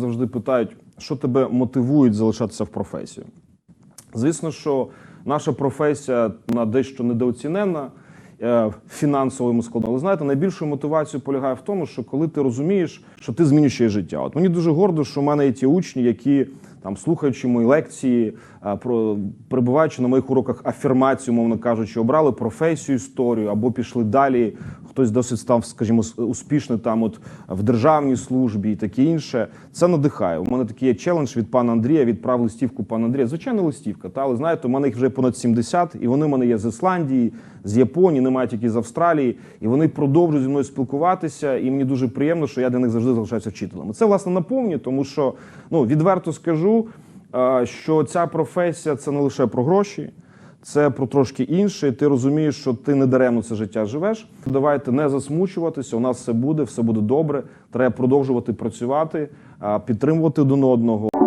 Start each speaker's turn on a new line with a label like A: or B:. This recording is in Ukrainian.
A: завжди питають, що тебе мотивує залишатися в професії. Звісно, що наша професія на дещо недооцінена е, фінансовому складу. Але знаєте, найбільшою мотивацією полягає в тому, що коли ти розумієш, що ти змінюєш життя. От мені дуже гордо, що в мене є ті учні, які там слухаючи мої лекції, е, про перебуваючи на моїх уроках афірмацію, мовно кажучи, обрали професію історію або пішли далі. Хтось досить став, скажімо, успішний там, от в державній службі і таке інше. Це надихає. У мене такий є челендж від пана Андрія. Відправ листівку пана Андрія. Звичайно, листівка. Та але знаєте, у мене їх вже понад 70, і вони в мене є з Ісландії, з Японії, немає тільки з Австралії. І вони продовжують зі мною спілкуватися. І мені дуже приємно, що я для них завжди залишаюся вчителем. Це власне наповнює, тому що ну відверто скажу, що ця професія це не лише про гроші. Це про трошки інше. і Ти розумієш, що ти не даремно це життя живеш. Давайте не засмучуватися. У нас все буде, все буде добре. Треба продовжувати працювати, підтримувати один одного.